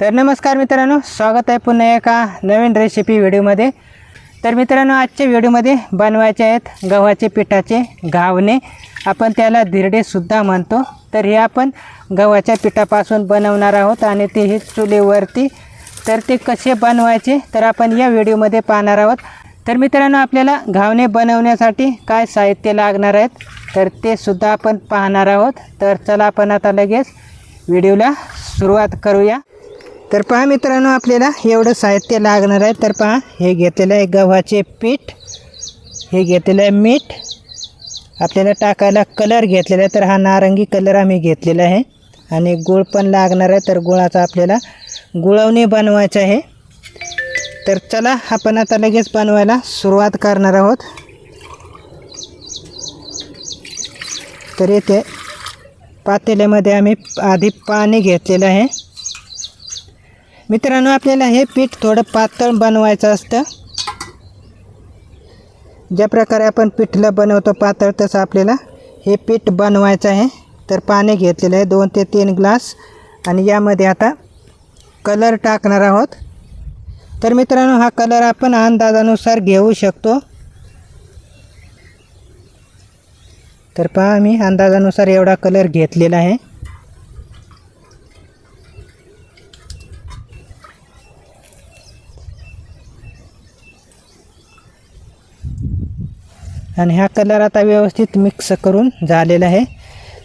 तर नमस्कार मित्रांनो स्वागत आहे पुन्हा एका नवीन रेसिपी व्हिडिओमध्ये. तर मित्रांनो आजच्या व्हिडिओमध्ये बनवायचे आहेत गव्हाचे पिठाचे घावणे. आपण त्याला धिरडेसुद्धा म्हणतो. तर हे आपण गव्हाच्या पिठापासून बनवणार आहोत आणि ते हे चुलीवरती तर ते कसे बनवायचे तर आपण या व्हिडिओमध्ये पाहणार आहोत. तर मित्रांनो आपल्याला घावणे बनवण्यासाठी काय साहित्य लागणार आहेत तर ते सुद्धा आपण पाहणार आहोत. तर चला आपण आता लगेच व्हिडिओला सुरुवात करूया. तर पहा मित्रांनो आपल्याला एवढं साहित्य लागणार आहे. तर पहा हे घेतलेलं आहे गव्हाचे पीठ. हे घेतलेलं आहे मीठ. आपल्याला टाकायला कलर घेतलेला आहे. तर हा नारंगी कलर आम्ही घेतलेला आहे. आणि गुळ पण लागणार आहे. तर गुळाचा आपल्याला गुळवणी बनवायचं आहे. तर चला आपण आता लगेच बनवायला सुरुवात करणार आहोत. तर येथे पातेल्यामध्ये आम्ही आधी पाणी घेतलेलं आहे. मित्रांनो आपल्याला हे पीठ थोडं पातळ बनवायचं असतं. ज्या प्रकारे आपण पिठलं बनवतो पातळ तसं आपल्याला हे पीठ बनवायचं आहे. तर पाणी घेतलेलं आहे दोन ते तीन ग्लास. आणि यामध्ये आता कलर टाकणार आहोत. तर मित्रांनो हा कलर आपण अंदाजानुसार घेऊ शकतो. तर पहा मी अंदाजानुसार एवढा कलर घेतलेला आहे. आणि हा कलर आता व्यवस्थित मिक्स करून झालेला आहे.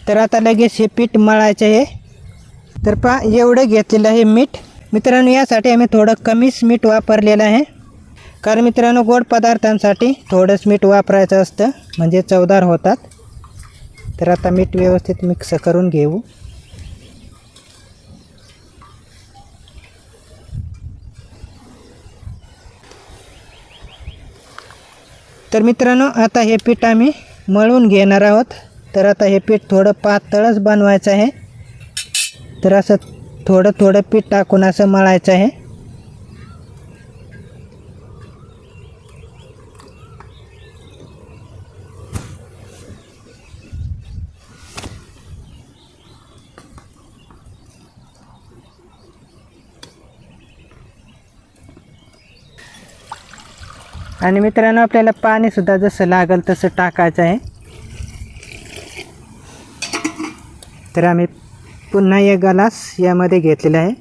तर आता लगेच हे पीठ मळायचं आहे. तर पहा एवढं घेतलेलं आहे मीठ. मित्रांनो यासाठी आम्ही थोडं कमीच मीठ वापरलेलं आहे. कारण मित्रांनो गोड पदार्थांसाठी थोडंच मीठ वापरायचं असतं. म्हणजे चवदार होतात. तर आता मीठ व्यवस्थित मिक्स करून घेऊ. तर मित्रांनो आता हे पीठ आम्ही मळून घेणार आहोत. तर आता हे पीठ थोडं पातळच बनवायचं आहे. तर असं थोडं थोडं पीठ टाकून असं मळायचं आहे. आणि मित्रांनो आपल्याला पाणीसुद्धा जसं लागेल तसं टाकायचं आहे. तर आम्ही पुन्हा एक ग्लास यामध्ये घेतलेला आहे.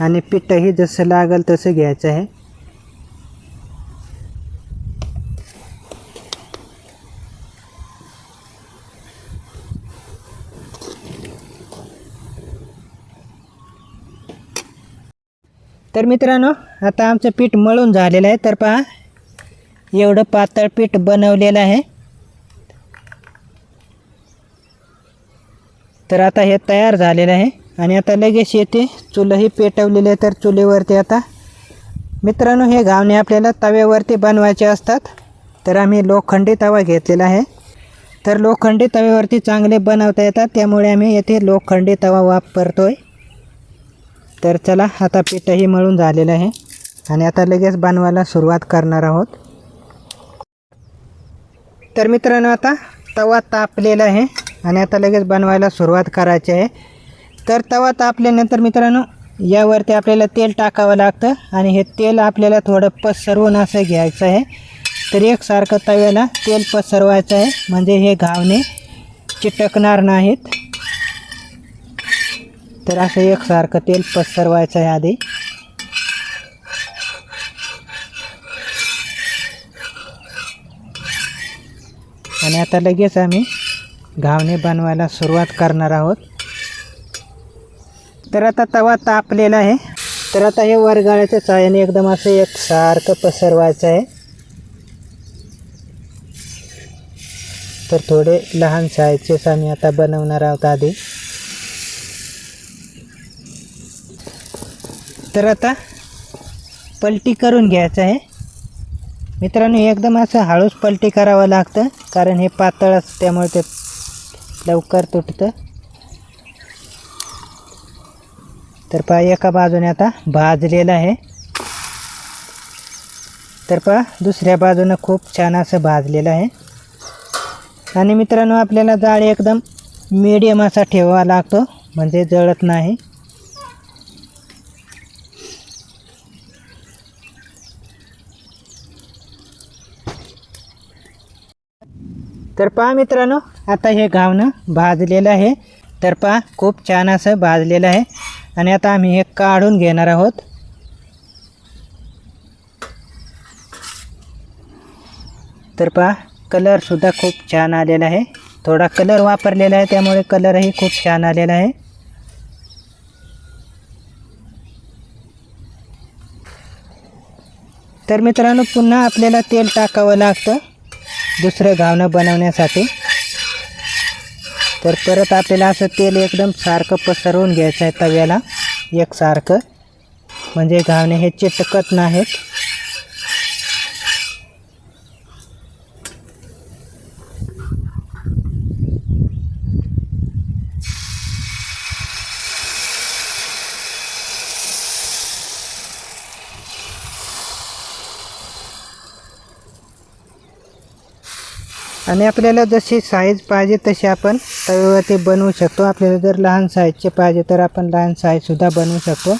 आणि पिठंही जसं लागेल तसं घ्यायचं आहे. तर मित्रांनो आता आमचं पीठ मळून झालेलं आहे. तर पहा एवढं पातळ पीठ बनवलेलं आहे. तर आता हे तयार झालेलं आहे. आणि आता लगेच येते चुलंही पेटवलेली आहे तर चुलीवरती आता. मित्रांनो हे घावणे आपल्याला तव्यावरती बनवायचे असतात. तर आम्ही लोखंडी तवा घेतलेला आहे. तर लोखंडी तव्यावरती चांगले बनवता येतात. त्यामुळे आम्ही येथे लोखंडी तवा वापरतो आहे तर चला आता पिठंही मळून झालेलं आहे. आणि आता लगेच बनवायला सुरुवात करणार आहोत. तर मित्रांनो आता तवा तापलेला आहे आणि आता लगेच बनवायला सुरुवात करायची आहे. तर तवा तापल्यानंतर मित्रांनो यावरती आपल्याला तेल टाकावं लागतं आणि हे तेल आपल्याला थोडं पसरवून असं घ्यायचं आहे. तर एकसारखं तव्याला तेल पसरवायचं आहे. म्हणजे हे घावणे चिटकणार नाहीत. तर असं एकसारखं तेल पसरवायचं आहे आधी. आणि आता लगेच आम्ही घावणे बनवायला सुरुवात करणार आहोत. तर आता तवा तापलेला आहे. तर आता हे वरगाळ्याच्या साहाय्याने एकदम असं एकसारखं पसरवायचं आहे. तर थोडे लहान साईजचेच आम्ही आता बनवणार आहोत आधी. तर आता पलटी करून घ्यायचं आहे. मित्रांनो एकदम असं हळूच पलटी करावं लागतं कारण हे पातळ असतं त्यामुळे ते लवकर तुटतं. तर पहा एका बाजूने आता भाजलेलं आहे. तर पहा दुसऱ्या बाजूनं खूप छान असं भाजलेलं आहे. आणि मित्रांनो आपल्याला जाळ एकदम मीडियम असा ठेवावा लागतो म्हणजे जळत नाही. तर पहा मित्रांनो आता हे घावणं भाजलेलं आहे. तर पहा खूप छान असं भाजलेलं आहे. आणि आता आम्ही हे काढून घेणार आहोत. तर पहा कलरसुद्धा खूप छान आलेला आहे. थोडा कलर वापरलेला आहे त्यामुळे कलरही खूप छान आलेला आहे. तर मित्रांनो पुन्हा आपल्याला तेल टाकावं लागतं. दुसरं घावणं बनवण्यासाठी. तर परत आपल्याला असं तेल एकदम सारखं पसरवून घ्यायचं आहे तव्याला. एकसारखं म्हणजे घावणे हे चिटकत नाहीत. आणि आपल्याला जशी साईज पाहिजे तशी आपण तव्यावरती बनवू शकतो. आपल्याला जर लहान साईजचे पाहिजे तर आपण लहान साईजसुद्धा बनवू शकतो.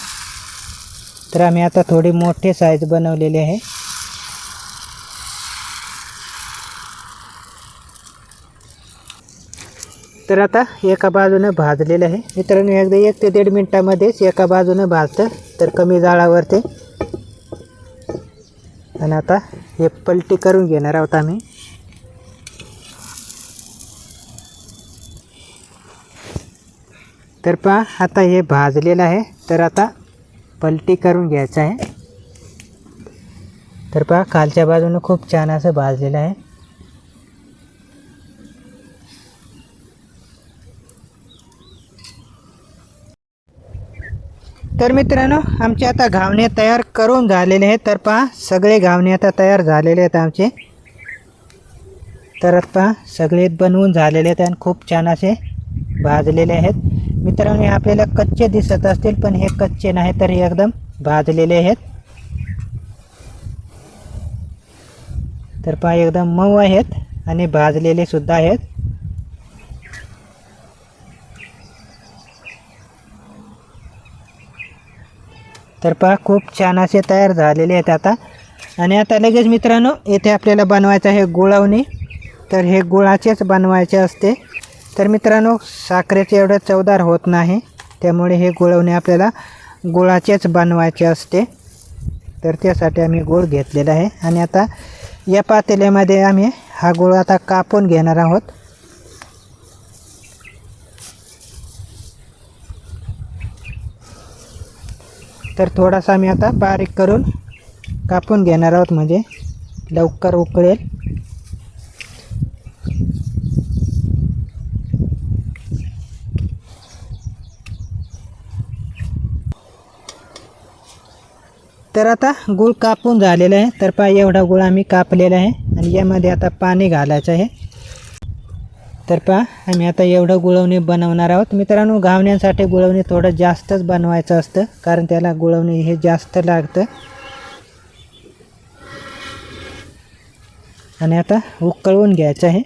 तर आम्ही आता थोडी मोठे साईज बनवलेली आहे. तर आता एका बाजूनं भाजलेलं आहे. मित्रांनो एकदा एक ते दीड मिनटामध्येच एका बाजूनं भाजतं. तर कमी जाळावरती. आणि आता हे पलटी करून घेणार आहोत आम्ही. तर पहा आता हे भाजलेलं आहे. तर आता पलटी करून घ्यायचं आहे. तर पहा खालच्या बाजूनं खूप छान असं भाजलेलं आहे. तर मित्रांनो आमचे आता घावणे तयार करून झालेले आहेत. तर पहा सगळे घावणे आता तयार झालेले आहेत आमचे. तर आता सगळे बनवून झालेले आहेत आणि खूप छान असे भाजलेले आहेत. मित्रांनो हे आपल्याला कच्चे दिसत असतील पण हे कच्चे नाही तर हे एकदम भाजलेले आहेत. तर पहा एकदम मऊ आहेत आणि भाजलेले सुद्धा आहेत. तर पहा खूप छान असे तयार झालेले आहेत आता. आणि आता लगेच मित्रांनो येथे आपल्याला बनवायचं आहे गुळवणी. तर हे गुळाचेच बनवायचे असते. तर मित्रांनो साखरेचं एवढं चवदार होत नाही. त्यामुळे हे गुळवणे आपल्याला गुळाचेच बनवायचे असते. तर त्यासाठी आम्ही गुळ घेतलेला आहे. आणि आता या पातेल्यामध्ये आम्ही हा गुळ आता कापून घेणार आहोत. तर थोडासा आम्ही आता बारीक करून कापून घेणार आहोत. म्हणजे लवकर उकळेल. तर आता गुळ कापून झालेला आहे. तर पहा एवढा गुळ आम्ही कापलेला आहे आणि यामध्ये आता पाणी घालायचं आहे. तर पहा आम्ही आता एवढं गुळवणी बनवणार आहोत. मित्रांनो घावण्यासाठी गुळवणी थोडं जास्तच बनवायचं असतं कारण त्याला गुळवणी हे जास्त लागतं. आणि आता उकळवून घ्यायचं आहे.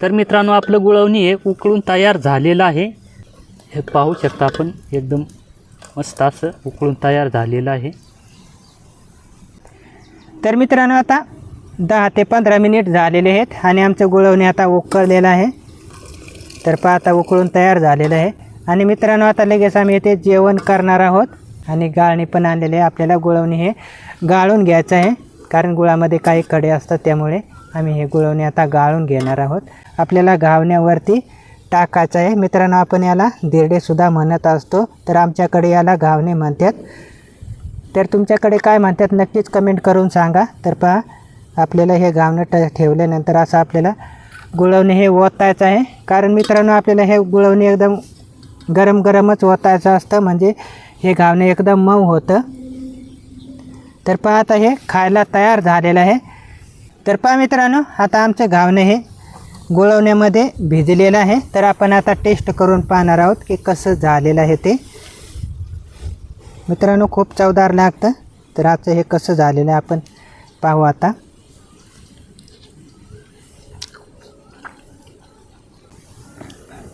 तर मित्रांनो आपलं गुळवणी हे उकळून तयार झालेलं आहे. हे पाहू शकता आपण एकदम मस्त असं उकळून तयार झालेलं आहे. तर मित्रांनो आता दहा ते पंधरा मिनिट झालेले आहेत आणि आमचं गुळवणी आता उकळलेलं आहे. तर पहा आता उकळून तयार झालेलं आहे. आणि मित्रांनो आता लगेच आम्ही येथे जेवण करणार आहोत. आणि गाळणी पण आणलेले आहे. आपल्याला गुळवणी हे गाळून घ्यायचं आहे. कारण गुळामध्ये काही कडे असतात त्यामुळे आम्ही हे गुळवणी आता गाळून घेणार आहोत. आपल्याला घावण्यावरती टाकायचं आहे. मित्रांनो आपण याला दिरडेसुद्धा म्हणत असतो. तर आमच्याकडे याला घावणे म्हणतात. तर तुमच्याकडे काय म्हणतात नक्कीच कमेंट करून सांगा. तर पहा आपल्याला हे घावणं ट ठेवल्यानंतर असं आपल्याला गुळवणे हे ओतायचं आहे. कारण मित्रांनो आपल्याला हे गुळवणे एकदम गरम गरमच ओतायचं असतं. म्हणजे हे घावणे एकदम मऊ होतं. तर पहा आता हे खायला तयार झालेलं आहे. तर पहा मित्रांनो आता आमचं घावणे हे गोळवण्यामध्ये भिजलेलं आहे. तर आपण आता टेस्ट करून पाहणार आहोत की कसं झालेलं आहे ते. मित्रांनो खूप चवदार लागतं. तर आजचं हे कसं झालेलं आहे आपण पाहू आता.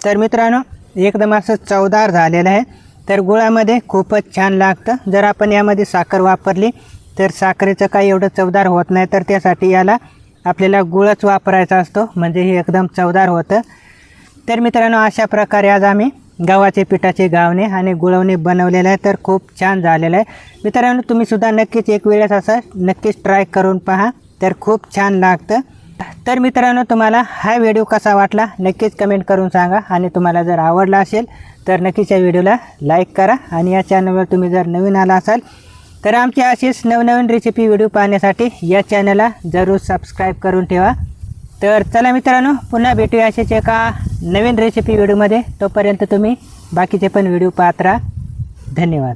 तर मित्रांनो एकदम असं चवदार झालेलं आहे. तर गुळामध्ये खूपच छान लागतं. जर आपण यामध्ये साखर वापरली तर साखरेचं काही एवढं चवदार होत नाही. तर त्यासाठी याला आपल्याला गुळच वापरायचा असतो. म्हणजे हे एकदम चवदार होतं. तर मित्रांनो अशा प्रकारे आज आम्ही गव्हाचे पिठाचे गावणे आणि गुळवणे बनवलेलं आहे. तर खूप छान झालेलं आहे. मित्रांनो तुम्हीसुद्धा नक्कीच एक वेळेस असं नक्कीच ट्राय करून पहा. तर खूप छान लागतं. तर मित्रांनो तुम्हाला हा व्हिडिओ कसा वाटला नक्कीच कमेंट करून सांगा. आणि तुम्हाला जर आवडला असेल तर नक्कीच या व्हिडिओला लाईक करा. आणि या चॅनलवर तुम्ही जर नवीन आला असाल तर आमची अशीच नवनवीन रेसिपी व्हिडिओ पाहण्यासाठी या चॅनलला जरूर सबस्क्राईब करून ठेवा. तर चला मित्रांनो पुन्हा भेटूया असेच एका नवीन रेसिपी व्हिडिओमध्ये तोपर्यंत तुम्ही बाकीचे पण व्हिडिओ पाहत राहा. धन्यवाद.